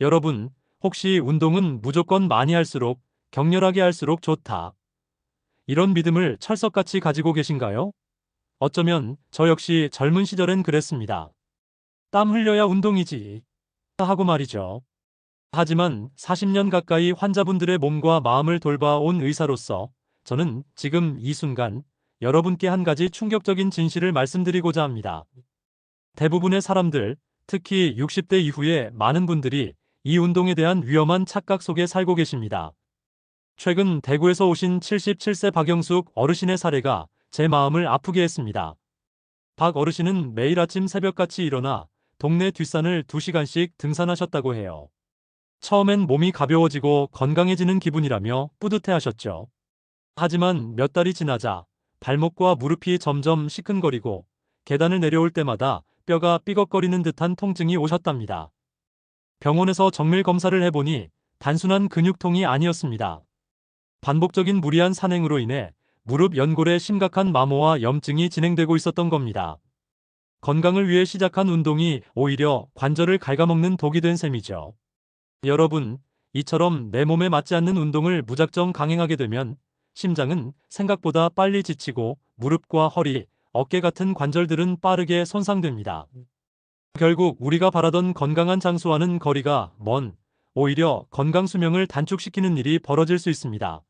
여러분, 혹시 운동은 무조건 많이 할수록 격렬하게 할수록 좋다. 이런 믿음을 철석같이 가지고 계신가요? 어쩌면 저 역시 젊은 시절엔 그랬습니다. 땀 흘려야 운동이지. 하고 말이죠. 하지만 40년 가까이 환자분들의 몸과 마음을 돌봐온 의사로서 저는 지금 이 순간 여러분께 한 가지 충격적인 진실을 말씀드리고자 합니다. 대부분의 사람들, 특히 60대 이후에 많은 분들이 이 운동에 대한 위험한 착각 속에 살고 계십니다. 최근 대구에서 오신 77세 박영숙 어르신의 사례가 제 마음을 아프게 했습니다. 박 어르신은 매일 아침 새벽같이 일어나 동네 뒷산을 2시간씩 등산하셨다고 해요. 처음엔 몸이 가벼워지고 건강해지는 기분이라며 뿌듯해 하셨죠. 하지만 몇 달이 지나자 발목과 무릎이 점점 시큰거리고 계단을 내려올 때마다 뼈가 삐걱거리는 듯한 통증이 오셨답니다. 병원에서 정밀 검사를 해보니 단순한 근육통이 아니었습니다. 반복적인 무리한 산행으로 인해 무릎 연골에 심각한 마모와 염증이 진행되고 있었던 겁니다. 건강을 위해 시작한 운동이 오히려 관절을 갉아먹는 독이 된 셈이죠. 여러분, 이처럼 내 몸에 맞지 않는 운동을 무작정 강행하게 되면 심장은 생각보다 빨리 지치고 무릎과 허리, 어깨 같은 관절들은 빠르게 손상됩니다. 결국 우리가 바라던 건강한 장수와는 거리가 먼, 오히려 건강 수명을 단축시키는 일이 벌어질 수 있습니다.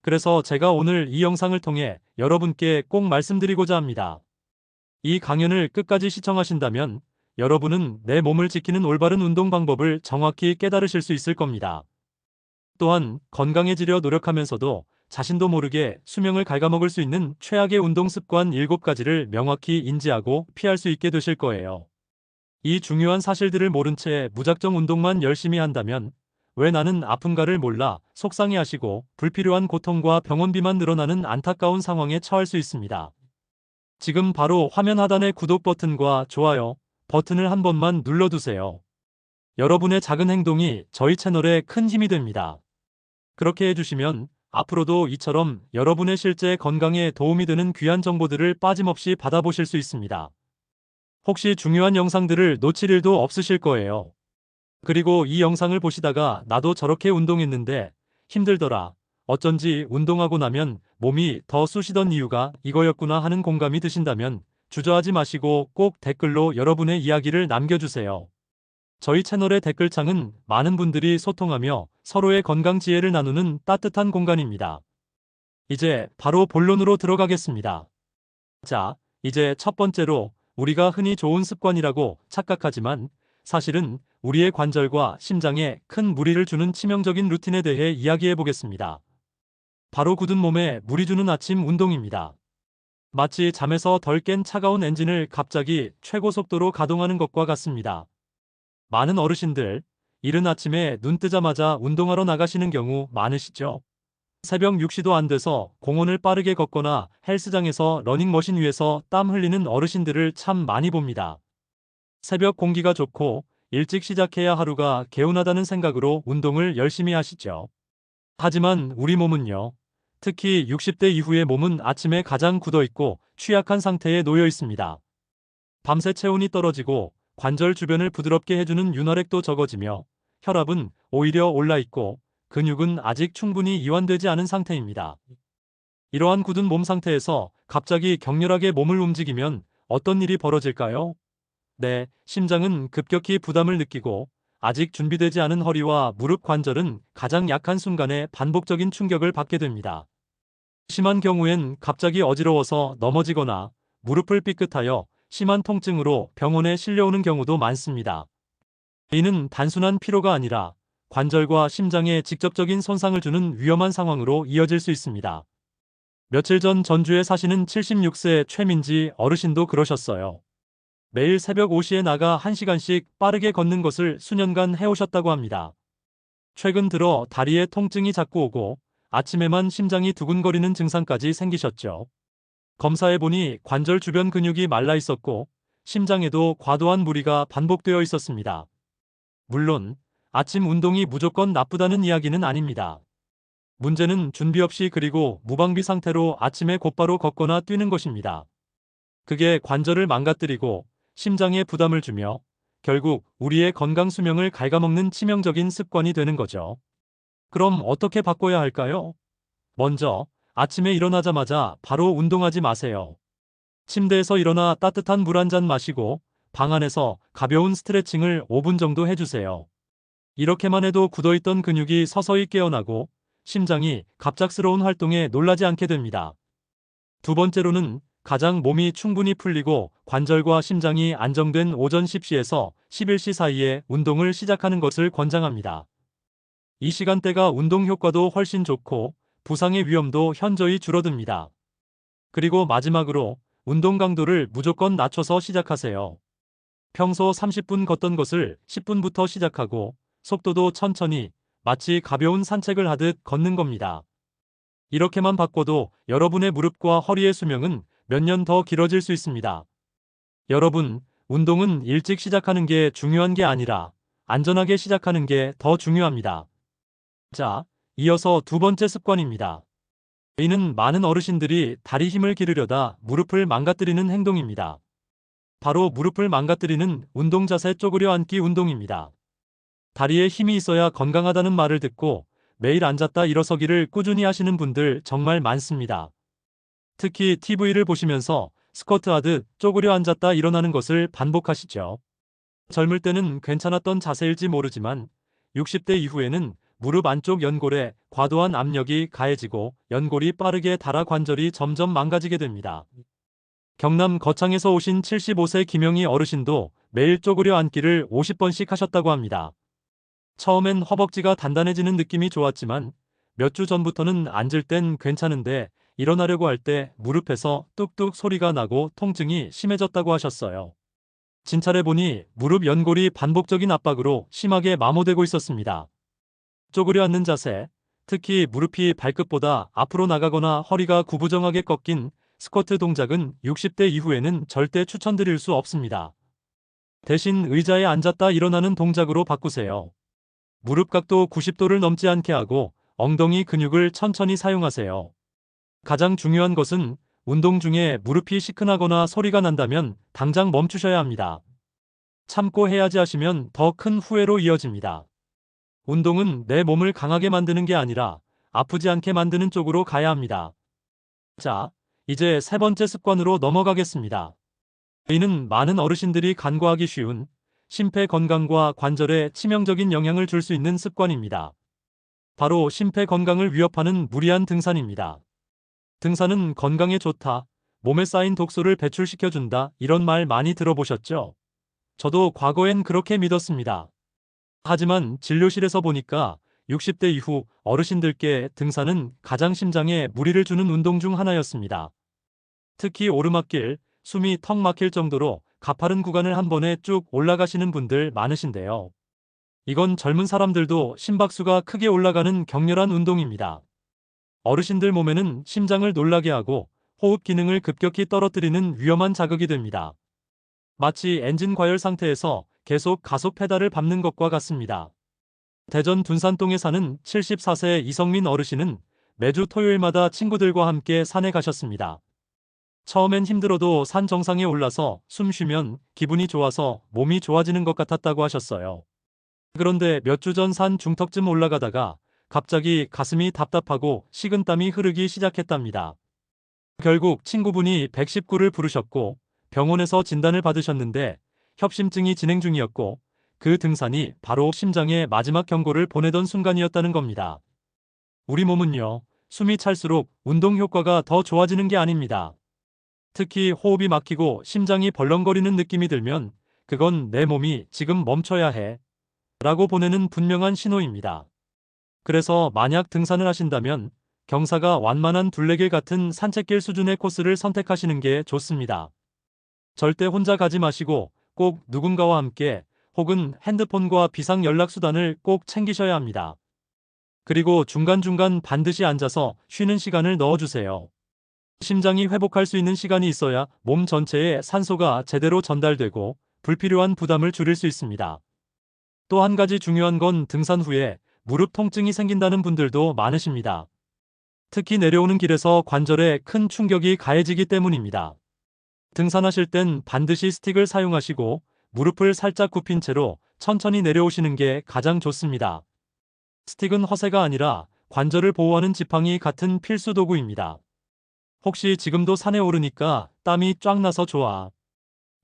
그래서 제가 오늘 이 영상을 통해 여러분께 꼭 말씀드리고자 합니다. 이 강연을 끝까지 시청하신다면 여러분은 내 몸을 지키는 올바른 운동 방법을 정확히 깨달으실 수 있을 겁니다. 또한 건강해지려 노력하면서도 자신도 모르게 수명을 갉아먹을 수 있는 최악의 운동 습관 7가지를 명확히 인지하고 피할 수 있게 되실 거예요. 이 중요한 사실들을 모른 채 무작정 운동만 열심히 한다면 왜 나는 아픈가를 몰라 속상해 하시고 불필요한 고통과 병원비만 늘어나는 안타까운 상황에 처할 수 있습니다. 지금 바로 화면 하단의 구독 버튼과 좋아요 버튼을 한 번만 눌러두세요. 여러분의 작은 행동이 저희 채널에 큰 힘이 됩니다. 그렇게 해주시면 앞으로도 이처럼 여러분의 실제 건강에 도움이 되는 귀한 정보들을 빠짐없이 받아보실 수 있습니다. 혹시 중요한 영상들을 놓칠 일도 없으실 거예요. 그리고 이 영상을 보시다가 나도 저렇게 운동했는데 힘들더라. 어쩐지 운동하고 나면 몸이 더 쑤시던 이유가 이거였구나 하는 공감이 드신다면 주저하지 마시고 꼭 댓글로 여러분의 이야기를 남겨주세요. 저희 채널의 댓글창은 많은 분들이 소통하며 서로의 건강 지혜를 나누는 따뜻한 공간입니다. 이제 바로 본론으로 들어가겠습니다. 자, 이제 첫 번째로 우리가 흔히 좋은 습관이라고 착각하지만 사실은 우리의 관절과 심장에 큰 무리를 주는 치명적인 루틴에 대해 이야기해 보겠습니다. 바로 굳은 몸에 무리 주는 아침 운동입니다. 마치 잠에서 덜 깬 차가운 엔진을 갑자기 최고 속도로 가동하는 것과 같습니다. 많은 어르신들, 이른 아침에 눈 뜨자마자 운동하러 나가시는 경우 많으시죠? 새벽 6시도 안 돼서 공원을 빠르게 걷거나 헬스장에서 러닝머신 위에서 땀 흘리는 어르신들을 참 많이 봅니다. 새벽 공기가 좋고 일찍 시작해야 하루가 개운하다는 생각으로 운동을 열심히 하시죠. 하지만 우리 몸은요. 특히 60대 이후의 몸은 아침에 가장 굳어 있고 취약한 상태에 놓여 있습니다. 밤새 체온이 떨어지고 관절 주변을 부드럽게 해주는 윤활액도 적어지며 혈압은 오히려 올라 있고 근육은 아직 충분히 이완되지 않은 상태입니다. 이러한 굳은 몸 상태에서 갑자기 격렬하게 몸을 움직이면 어떤 일이 벌어질까요? 네, 심장은 급격히 부담을 느끼고 아직 준비되지 않은 허리와 무릎 관절은 가장 약한 순간에 반복적인 충격을 받게 됩니다. 심한 경우엔 갑자기 어지러워서 넘어지거나 무릎을 삐끗하여 심한 통증으로 병원에 실려오는 경우도 많습니다. 이는 단순한 피로가 아니라 관절과 심장에 직접적인 손상을 주는 위험한 상황으로 이어질 수 있습니다. 며칠 전 전주에 사시는 76세 최민지 어르신도 그러셨어요. 매일 새벽 5시에 나가 1시간씩 빠르게 걷는 것을 수년간 해오셨다고 합니다. 최근 들어 다리에 통증이 자꾸 오고 아침에만 심장이 두근거리는 증상까지 생기셨죠. 검사해보니 관절 주변 근육이 말라 있었고 심장에도 과도한 무리가 반복되어 있었습니다. 물론 아침 운동이 무조건 나쁘다는 이야기는 아닙니다. 문제는 준비 없이 그리고 무방비 상태로 아침에 곧바로 걷거나 뛰는 것입니다. 그게 관절을 망가뜨리고 심장에 부담을 주며 결국 우리의 건강 수명을 갉아먹는 치명적인 습관이 되는 거죠. 그럼 어떻게 바꿔야 할까요? 먼저 아침에 일어나자마자 바로 운동하지 마세요. 침대에서 일어나 따뜻한 물 한 잔 마시고 방 안에서 가벼운 스트레칭을 5분 정도 해주세요. 이렇게만 해도 굳어있던 근육이 서서히 깨어나고 심장이 갑작스러운 활동에 놀라지 않게 됩니다. 두 번째로는 가장 몸이 충분히 풀리고 관절과 심장이 안정된 오전 10시에서 11시 사이에 운동을 시작하는 것을 권장합니다. 이 시간대가 운동 효과도 훨씬 좋고 부상의 위험도 현저히 줄어듭니다. 그리고 마지막으로 운동 강도를 무조건 낮춰서 시작하세요. 평소 30분 걷던 것을 10분부터 시작하고 속도도 천천히 마치 가벼운 산책을 하듯 걷는 겁니다. 이렇게만 바꿔도 여러분의 무릎과 허리의 수명은 몇 년 더 길어질 수 있습니다. 여러분, 운동은 일찍 시작하는 게 중요한 게 아니라 안전하게 시작하는 게 더 중요합니다. 자, 이어서 두 번째 습관입니다. 이는 많은 어르신들이 다리 힘을 기르려다 무릎을 망가뜨리는 행동입니다. 바로 무릎을 망가뜨리는 운동 자세 쪼그려 앉기 운동입니다. 다리에 힘이 있어야 건강하다는 말을 듣고 매일 앉았다 일어서기를 꾸준히 하시는 분들 정말 많습니다. 특히 TV를 보시면서 스쿼트 하듯 쪼그려 앉았다 일어나는 것을 반복하시죠. 젊을 때는 괜찮았던 자세일지 모르지만 60대 이후에는 무릎 안쪽 연골에 과도한 압력이 가해지고 연골이 빠르게 닳아 관절이 점점 망가지게 됩니다. 경남 거창에서 오신 75세 김영희 어르신도 매일 쪼그려 앉기를 50번씩 하셨다고 합니다. 처음엔 허벅지가 단단해지는 느낌이 좋았지만 몇 주 전부터는 앉을 땐 괜찮은데 일어나려고 할 때 무릎에서 뚝뚝 소리가 나고 통증이 심해졌다고 하셨어요. 진찰해 보니 무릎 연골이 반복적인 압박으로 심하게 마모되고 있었습니다. 쪼그려 앉는 자세, 특히 무릎이 발끝보다 앞으로 나가거나 허리가 구부정하게 꺾인 스쿼트 동작은 60대 이후에는 절대 추천드릴 수 없습니다. 대신 의자에 앉았다 일어나는 동작으로 바꾸세요. 무릎 각도 90도를 넘지 않게 하고 엉덩이 근육을 천천히 사용하세요. 가장 중요한 것은 운동 중에 무릎이 시큰하거나 소리가 난다면 당장 멈추셔야 합니다. 참고 해야지 하시면 더 큰 후회로 이어집니다. 운동은 내 몸을 강하게 만드는 게 아니라 아프지 않게 만드는 쪽으로 가야 합니다. 자, 이제 세 번째 습관으로 넘어가겠습니다. 이는 많은 어르신들이 간과하기 쉬운 심폐 건강과 관절에 치명적인 영향을 줄 수 있는 습관입니다. 바로 심폐 건강을 위협하는 무리한 등산입니다. 등산은 건강에 좋다, 몸에 쌓인 독소를 배출시켜준다, 이런 말 많이 들어보셨죠? 저도 과거엔 그렇게 믿었습니다. 하지만 진료실에서 보니까 60대 이후 어르신들께 등산은 가장 심장에 무리를 주는 운동 중 하나였습니다. 특히 오르막길, 숨이 턱 막힐 정도로 가파른 구간을 한 번에 쭉 올라가시는 분들 많으신데요. 이건 젊은 사람들도 심박수가 크게 올라가는 격렬한 운동입니다. 어르신들 몸에는 심장을 놀라게 하고 호흡 기능을 급격히 떨어뜨리는 위험한 자극이 됩니다. 마치 엔진 과열 상태에서 계속 가속 페달을 밟는 것과 같습니다. 대전 둔산동에 사는 74세 이성민 어르신은 매주 토요일마다 친구들과 함께 산에 가셨습니다. 처음엔 힘들어도 산 정상에 올라서 숨 쉬면 기분이 좋아서 몸이 좋아지는 것 같았다고 하셨어요. 그런데 몇 주 전 산 중턱쯤 올라가다가 갑자기 가슴이 답답하고 식은땀이 흐르기 시작했답니다. 결국 친구분이 119를 부르셨고 병원에서 진단을 받으셨는데 협심증이 진행 중이었고 그 등산이 바로 심장에 마지막 경고를 보내던 순간이었다는 겁니다. 우리 몸은요, 숨이 찰수록 운동 효과가 더 좋아지는 게 아닙니다. 특히 호흡이 막히고 심장이 벌렁거리는 느낌이 들면 그건 내 몸이 지금 멈춰야 해. 라고 보내는 분명한 신호입니다. 그래서 만약 등산을 하신다면 경사가 완만한 둘레길 같은 산책길 수준의 코스를 선택하시는 게 좋습니다. 절대 혼자 가지 마시고 꼭 누군가와 함께 혹은 핸드폰과 비상 연락 수단을 꼭 챙기셔야 합니다. 그리고 중간중간 반드시 앉아서 쉬는 시간을 넣어주세요. 심장이 회복할 수 있는 시간이 있어야 몸 전체에 산소가 제대로 전달되고 불필요한 부담을 줄일 수 있습니다. 또 한 가지 중요한 건 등산 후에 무릎 통증이 생긴다는 분들도 많으십니다. 특히 내려오는 길에서 관절에 큰 충격이 가해지기 때문입니다. 등산하실 땐 반드시 스틱을 사용하시고 무릎을 살짝 굽힌 채로 천천히 내려오시는 게 가장 좋습니다. 스틱은 허세가 아니라 관절을 보호하는 지팡이 같은 필수 도구입니다. 혹시 지금도 산에 오르니까 땀이 쫙 나서 좋아.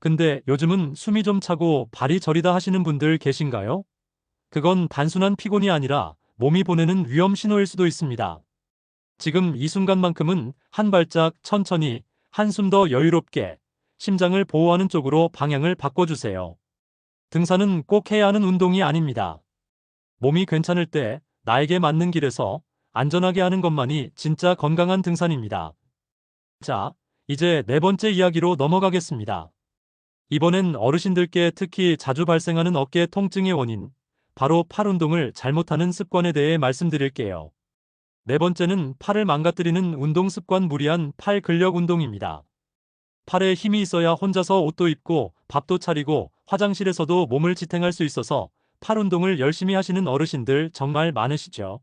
근데 요즘은 숨이 좀 차고 발이 저리다 하시는 분들 계신가요? 그건 단순한 피곤이 아니라 몸이 보내는 위험 신호일 수도 있습니다. 지금 이 순간만큼은 한 발짝 천천히 한숨 더 여유롭게 심장을 보호하는 쪽으로 방향을 바꿔주세요. 등산은 꼭 해야 하는 운동이 아닙니다. 몸이 괜찮을 때 나에게 맞는 길에서 안전하게 하는 것만이 진짜 건강한 등산입니다. 자, 이제 네 번째 이야기로 넘어가겠습니다. 이번엔 어르신들께 특히 자주 발생하는 어깨 통증의 원인, 바로 팔 운동을 잘못하는 습관에 대해 말씀드릴게요. 네 번째는 팔을 망가뜨리는 운동 습관 무리한 팔 근력 운동입니다. 팔에 힘이 있어야 혼자서 옷도 입고 밥도 차리고 화장실에서도 몸을 지탱할 수 있어서 팔 운동을 열심히 하시는 어르신들 정말 많으시죠.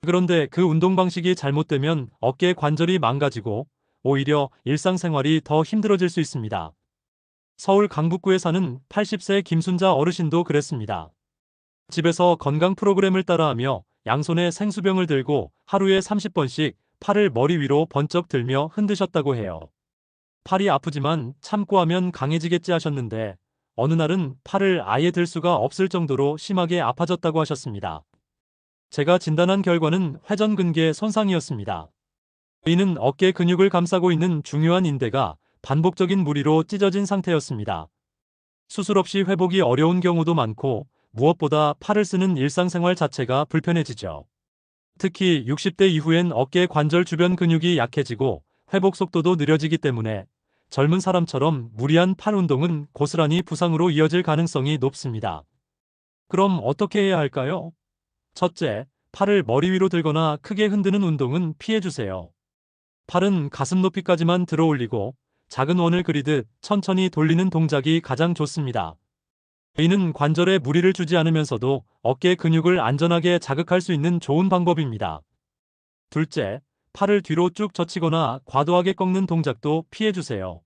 그런데 그 운동 방식이 잘못되면 어깨 관절이 망가지고 오히려 일상생활이 더 힘들어질 수 있습니다. 서울 강북구에 사는 80세 김순자 어르신도 그랬습니다. 집에서 건강 프로그램을 따라하며 양손에 생수병을 들고 하루에 30번씩 팔을 머리 위로 번쩍 들며 흔드셨다고 해요. 팔이 아프지만 참고 하면 강해지겠지 하셨는데 어느 날은 팔을 아예 들 수가 없을 정도로 심하게 아파졌다고 하셨습니다. 제가 진단한 결과는 회전근개 손상이었습니다. 이는 어깨 근육을 감싸고 있는 중요한 인대가 반복적인 무리로 찢어진 상태였습니다. 수술 없이 회복이 어려운 경우도 많고 무엇보다 팔을 쓰는 일상생활 자체가 불편해지죠. 특히 60대 이후엔 어깨 관절 주변 근육이 약해지고 회복 속도도 느려지기 때문에 젊은 사람처럼 무리한 팔 운동은 고스란히 부상으로 이어질 가능성이 높습니다. 그럼 어떻게 해야 할까요? 첫째, 팔을 머리 위로 들거나 크게 흔드는 운동은 피해주세요. 팔은 가슴 높이까지만 들어 올리고 작은 원을 그리듯 천천히 돌리는 동작이 가장 좋습니다. 이는 관절에 무리를 주지 않으면서도 어깨 근육을 안전하게 자극할 수 있는 좋은 방법입니다. 둘째, 팔을 뒤로 쭉 젖히거나 과도하게 꺾는 동작도 피해주세요.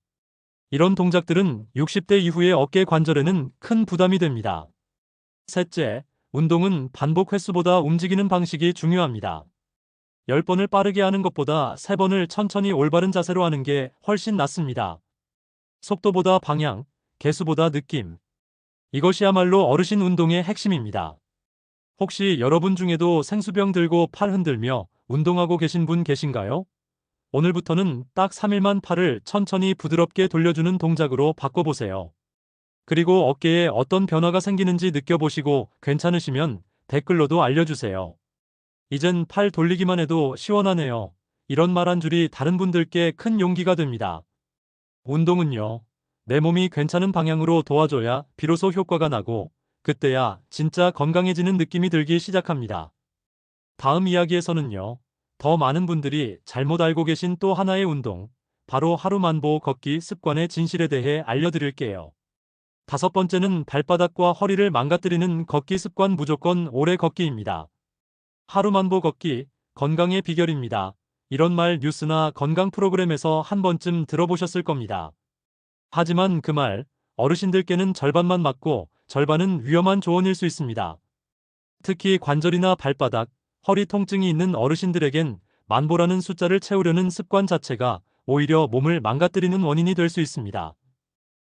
이런 동작들은 60대 이후의 어깨 관절에는 큰 부담이 됩니다. 셋째, 운동은 반복 횟수보다 움직이는 방식이 중요합니다. 10번을 빠르게 하는 것보다 3번을 천천히 올바른 자세로 하는 게 훨씬 낫습니다. 속도보다 방향, 개수보다 느낌. 이것이야말로 어르신 운동의 핵심입니다. 혹시 여러분 중에도 생수병 들고 팔 흔들며 운동하고 계신 분 계신가요? 오늘부터는 딱 3일만 팔을 천천히 부드럽게 돌려주는 동작으로 바꿔보세요. 그리고 어깨에 어떤 변화가 생기는지 느껴보시고 괜찮으시면 댓글로도 알려주세요. 이젠 팔 돌리기만 해도 시원하네요. 이런 말 한 줄이 다른 분들께 큰 용기가 됩니다. 운동은요, 내 몸이 괜찮은 방향으로 도와줘야 비로소 효과가 나고, 그때야 진짜 건강해지는 느낌이 들기 시작합니다. 다음 이야기에서는요, 더 많은 분들이 잘못 알고 계신 또 하나의 운동, 바로 하루 만보 걷기 습관의 진실에 대해 알려드릴게요. 다섯 번째는 발바닥과 허리를 망가뜨리는 걷기 습관 무조건 오래 걷기입니다. 하루 만보 걷기, 건강의 비결입니다. 이런 말 뉴스나 건강 프로그램에서 한 번쯤 들어보셨을 겁니다. 하지만 그 말, 어르신들께는 절반만 맞고 절반은 위험한 조언일 수 있습니다. 특히 관절이나 발바닥, 허리 통증이 있는 어르신들에겐 만보라는 숫자를 채우려는 습관 자체가 오히려 몸을 망가뜨리는 원인이 될 수 있습니다.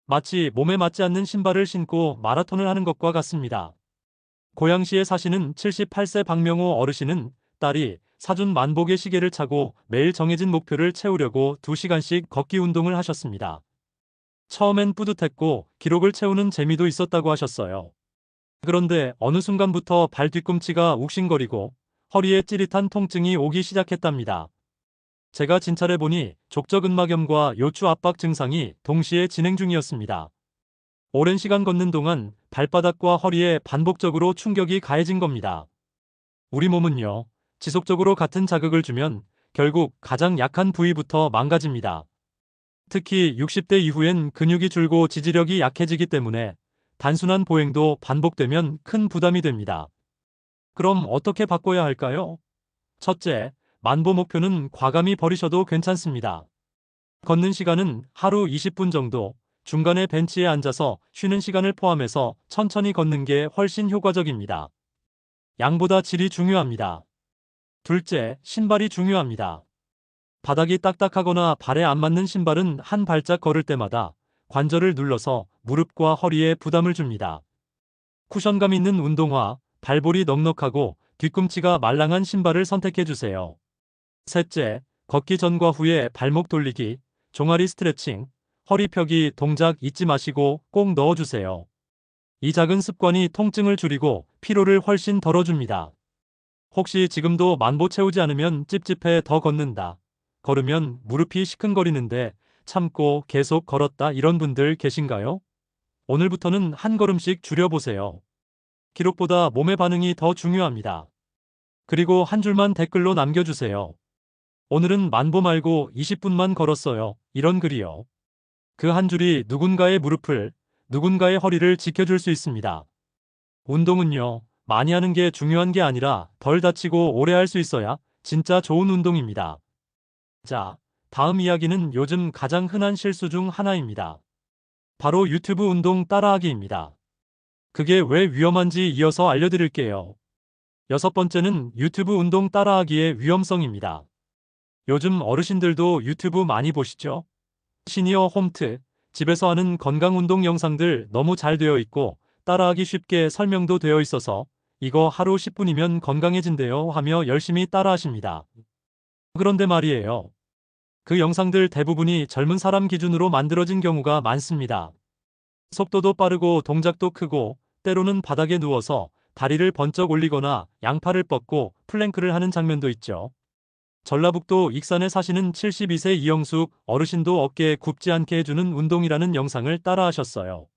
마치 몸에 맞지 않는 신발을 신고 마라톤을 하는 것과 같습니다. 고양시에 사시는 78세 박명호 어르신은 딸이 사준 만복의 시계를 차고 매일 정해진 목표를 채우려고 2시간씩 걷기 운동을 하셨습니다. 처음엔 뿌듯했고 기록을 채우는 재미도 있었다고 하셨어요. 그런데 어느 순간부터 발 뒤꿈치가 욱신거리고 허리에 찌릿한 통증이 오기 시작했답니다. 제가 진찰해 보니 족저근막염과 요추 압박 증상이 동시에 진행 중이었습니다. 오랜 시간 걷는 동안 발바닥과 허리에 반복적으로 충격이 가해진 겁니다. 우리 몸은요, 지속적으로 같은 자극을 주면 결국 가장 약한 부위부터 망가집니다. 특히 60대 이후엔 근육이 줄고 지지력이 약해지기 때문에 단순한 보행도 반복되면 큰 부담이 됩니다. 그럼 어떻게 바꿔야 할까요? 첫째, 만보 목표는 과감히 버리셔도 괜찮습니다. 걷는 시간은 하루 20분 정도, 중간에 벤치에 앉아서 쉬는 시간을 포함해서 천천히 걷는 게 훨씬 효과적입니다. 양보다 질이 중요합니다. 둘째, 신발이 중요합니다. 바닥이 딱딱하거나 발에 안 맞는 신발은 한 발짝 걸을 때마다 관절을 눌러서 무릎과 허리에 부담을 줍니다. 쿠션감 있는 운동화, 발볼이 넉넉하고 뒤꿈치가 말랑한 신발을 선택해 주세요. 셋째, 걷기 전과 후에 발목 돌리기, 종아리 스트레칭, 허리 펴기 동작 잊지 마시고 꼭 넣어주세요. 이 작은 습관이 통증을 줄이고 피로를 훨씬 덜어줍니다. 혹시 지금도 만보 채우지 않으면 찝찝해 더 걷는다. 걸으면 무릎이 시큰거리는데 참고 계속 걸었다 이런 분들 계신가요? 오늘부터는 한 걸음씩 줄여보세요. 기록보다 몸의 반응이 더 중요합니다. 그리고 한 줄만 댓글로 남겨주세요. 오늘은 만보 말고 20분만 걸었어요. 이런 글이요. 그 한 줄이 누군가의 무릎을, 누군가의 허리를 지켜줄 수 있습니다. 운동은요, 많이 하는 게 중요한 게 아니라 덜 다치고 오래 할 수 있어야 진짜 좋은 운동입니다. 자, 다음 이야기는 요즘 가장 흔한 실수 중 하나입니다. 바로 유튜브 운동 따라하기입니다. 그게 왜 위험한지 이어서 알려드릴게요. 여섯 번째는 유튜브 운동 따라하기의 위험성입니다. 요즘 어르신들도 유튜브 많이 보시죠? 시니어 홈트, 집에서 하는 건강 운동 영상들 너무 잘 되어 있고 따라하기 쉽게 설명도 되어 있어서 이거 하루 10분이면 건강해진대요 하며 열심히 따라하십니다. 그런데 말이에요. 그 영상들 대부분이 젊은 사람 기준으로 만들어진 경우가 많습니다. 속도도 빠르고 동작도 크고 때로는 바닥에 누워서 다리를 번쩍 올리거나 양팔을 뻗고 플랭크를 하는 장면도 있죠. 전라북도 익산에 사시는 72세 이영숙 어르신도 어깨에 굽지 않게 해주는 운동이라는 영상을 따라하셨어요.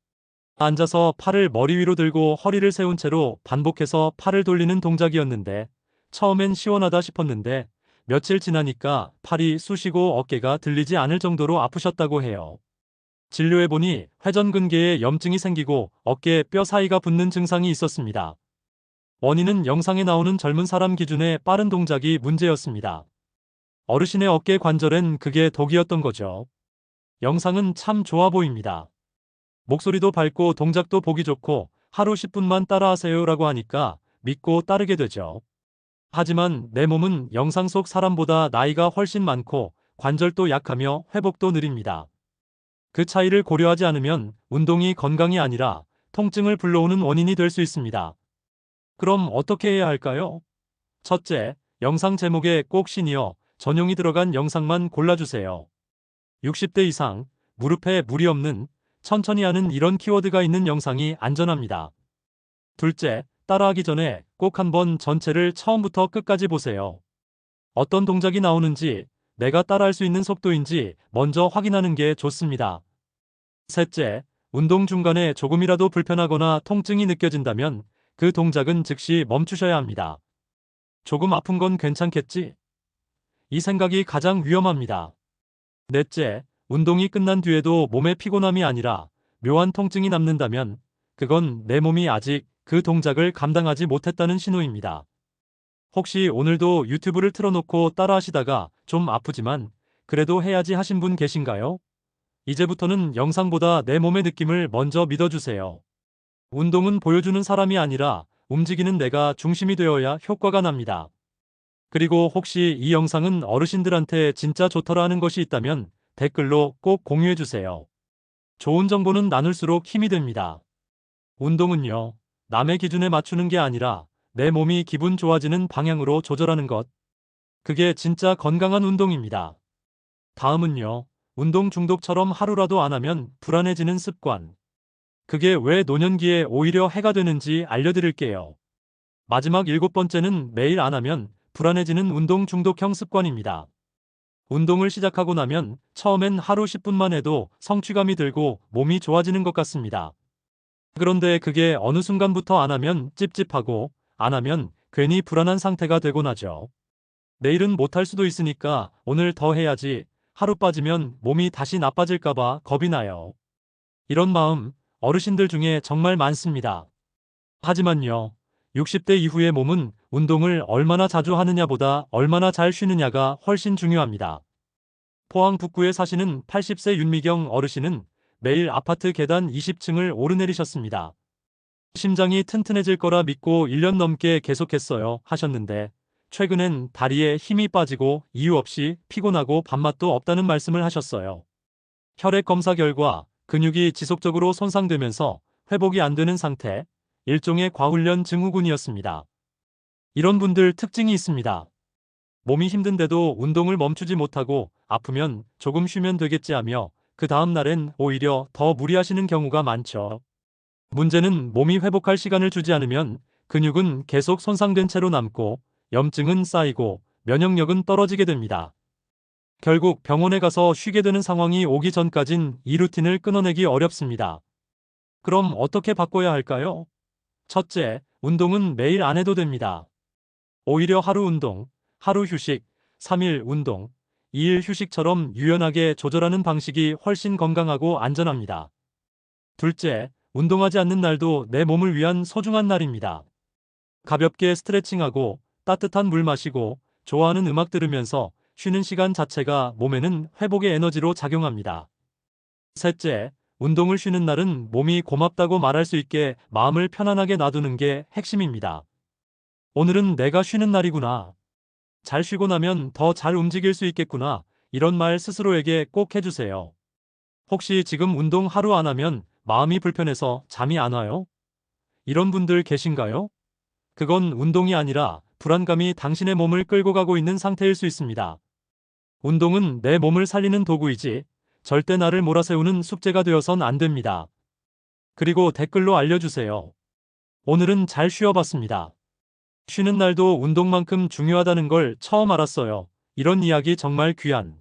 앉아서 팔을 머리 위로 들고 허리를 세운 채로 반복해서 팔을 돌리는 동작이었는데 처음엔 시원하다 싶었는데 며칠 지나니까 팔이 쑤시고 어깨가 들리지 않을 정도로 아프셨다고 해요. 진료해보니 회전근개에 염증이 생기고 어깨에 뼈 사이가 붓는 증상이 있었습니다. 원인은 영상에 나오는 젊은 사람 기준의 빠른 동작이 문제였습니다. 어르신의 어깨 관절엔 그게 독이었던 거죠. 영상은 참 좋아 보입니다. 목소리도 밝고 동작도 보기 좋고 하루 10분만 따라하세요라고 하니까 믿고 따르게 되죠. 하지만 내 몸은 영상 속 사람보다 나이가 훨씬 많고 관절도 약하며 회복도 느립니다. 그 차이를 고려하지 않으면 운동이 건강이 아니라 통증을 불러오는 원인이 될 수 있습니다. 그럼 어떻게 해야 할까요? 첫째, 영상 제목에 꼭 시니어 전용이 들어간 영상만 골라주세요. 60대 이상, 무릎에 무리 없는, 천천히 하는 이런 키워드가 있는 영상이 안전합니다. 둘째, 따라하기 전에 꼭 한번 전체를 처음부터 끝까지 보세요. 어떤 동작이 나오는지, 내가 따라할 수 있는 속도인지 먼저 확인하는 게 좋습니다. 셋째, 운동 중간에 조금이라도 불편하거나 통증이 느껴진다면 그 동작은 즉시 멈추셔야 합니다. 조금 아픈 건 괜찮겠지? 이 생각이 가장 위험합니다. 넷째, 운동이 끝난 뒤에도 몸에 피곤함이 아니라 묘한 통증이 남는다면 그건 내 몸이 아직 그 동작을 감당하지 못했다는 신호입니다. 혹시 오늘도 유튜브를 틀어놓고 따라 하시다가 좀 아프지만 그래도 해야지 하신 분 계신가요? 이제부터는 영상보다 내 몸의 느낌을 먼저 믿어주세요. 운동은 보여주는 사람이 아니라 움직이는 내가 중심이 되어야 효과가 납니다. 그리고 혹시 이 영상은 어르신들한테 진짜 좋더라 하는 것이 있다면 댓글로 꼭 공유해주세요. 좋은 정보는 나눌수록 힘이 됩니다. 운동은요, 남의 기준에 맞추는 게 아니라 내 몸이 기분 좋아지는 방향으로 조절하는 것. 그게 진짜 건강한 운동입니다. 다음은요, 운동 중독처럼 하루라도 안 하면 불안해지는 습관. 그게 왜 노년기에 오히려 해가 되는지 알려드릴게요. 마지막 일곱 번째는 매일 안 하면 불안해지는 운동 중독형 습관입니다. 운동을 시작하고 나면 처음엔 하루 10분만 해도 성취감이 들고 몸이 좋아지는 것 같습니다. 그런데 그게 어느 순간부터 안 하면 찝찝하고 안 하면 괜히 불안한 상태가 되곤 하죠. 내일은 못할 수도 있으니까 오늘 더 해야지 하루 빠지면 몸이 다시 나빠질까봐 겁이 나요. 이런 마음 어르신들 중에 정말 많습니다. 하지만요, 60대 이후의 몸은 운동을 얼마나 자주 하느냐보다 얼마나 잘 쉬느냐가 훨씬 중요합니다. 포항 북구에 사시는 80세 윤미경 어르신은 매일 아파트 계단 20층을 오르내리셨습니다. 심장이 튼튼해질 거라 믿고 1년 넘게 계속했어요 하셨는데 최근엔 다리에 힘이 빠지고 이유 없이 피곤하고 밥맛도 없다는 말씀을 하셨어요. 혈액 검사 결과 근육이 지속적으로 손상되면서 회복이 안 되는 상태, 일종의 과훈련 증후군이었습니다. 이런 분들 특징이 있습니다. 몸이 힘든데도 운동을 멈추지 못하고 아프면 조금 쉬면 되겠지 하며 그 다음 날엔 오히려 더 무리하시는 경우가 많죠. 문제는 몸이 회복할 시간을 주지 않으면 근육은 계속 손상된 채로 남고 염증은 쌓이고 면역력은 떨어지게 됩니다. 결국 병원에 가서 쉬게 되는 상황이 오기 전까진 이 루틴을 끊어내기 어렵습니다. 그럼 어떻게 바꿔야 할까요? 첫째, 운동은 매일 안 해도 됩니다. 오히려 하루 운동, 하루 휴식, 3일 운동, 2일 휴식처럼 유연하게 조절하는 방식이 훨씬 건강하고 안전합니다. 둘째, 운동하지 않는 날도 내 몸을 위한 소중한 날입니다. 가볍게 스트레칭하고 따뜻한 물 마시고 좋아하는 음악 들으면서 쉬는 시간 자체가 몸에는 회복의 에너지로 작용합니다. 셋째, 운동을 쉬는 날은 몸이 고맙다고 말할 수 있게 마음을 편안하게 놔두는 게 핵심입니다. 오늘은 내가 쉬는 날이구나. 잘 쉬고 나면 더 잘 움직일 수 있겠구나. 이런 말 스스로에게 꼭 해주세요. 혹시 지금 운동 하루 안 하면 마음이 불편해서 잠이 안 와요? 이런 분들 계신가요? 그건 운동이 아니라 불안감이 당신의 몸을 끌고 가고 있는 상태일 수 있습니다. 운동은 내 몸을 살리는 도구이지 절대 나를 몰아세우는 숙제가 되어선 안 됩니다. 그리고 댓글로 알려주세요. 오늘은 잘 쉬어봤습니다. 쉬는 날도 운동만큼 중요하다는 걸 처음 알았어요. 이런 이야기 정말 귀한.